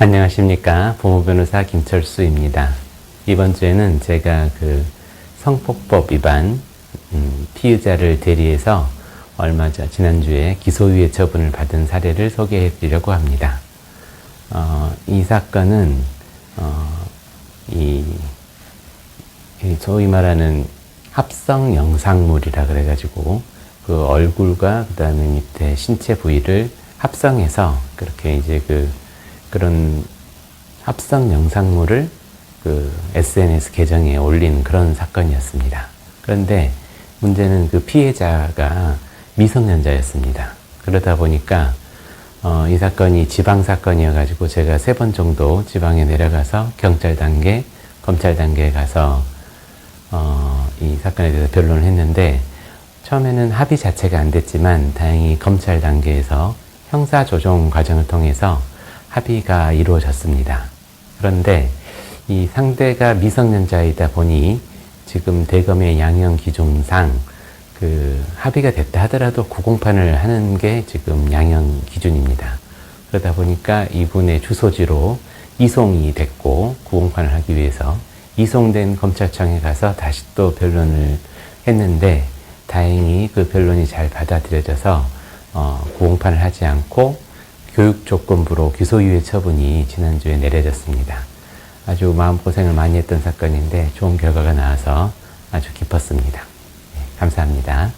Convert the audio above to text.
안녕하십니까. 부모 변호사 김철수입니다. 이번 주에는 제가 그 성폭법 위반 음, 피의자를 대리해서 얼마 전 지난주에 기소유예 처분을 받은 사례를 소개해 드리려고 합니다. 어, 이 사건은 어, 이, 이 소위 말하는 합성 영상물이라 그래가지고 그 얼굴과 그 다음에 밑에 신체 부위를 합성해서 그렇게 이제 그 그런 합성 영상물을 그 SNS 계정에 올린 그런 사건이었습니다. 그런데 문제는 그 피해자가 미성년자였습니다. 그러다 보니까 어, 이 사건이 지방 사건이어가지고 제가 세 번 정도 지방에 내려가서 경찰 단계, 검찰 단계에 가서 어, 이 사건에 대해서 변론을 했는데 처음에는 합의 자체가 안 됐지만 다행히 검찰 단계에서 형사 조정 과정을 통해서 합의가 이루어졌습니다. 그런데 이 상대가 미성년자이다 보니 지금 대검의 양형 기준상 그 합의가 됐다 하더라도 구공판을 하는 게 지금 양형 기준입니다. 그러다 보니까 이분의 주소지로 이송이 됐고 구공판을 하기 위해서 이송된 검찰청에 가서 다시 또 변론을 했는데 다행히 그 변론이 잘 받아들여져서 어, 구공판을 하지 않고 교육 조건부로 기소유예 처분이 지난주에 내려졌습니다. 아주 마음고생을 많이 했던 사건인데 좋은 결과가 나와서 아주 기뻤습니다. 네, 감사합니다.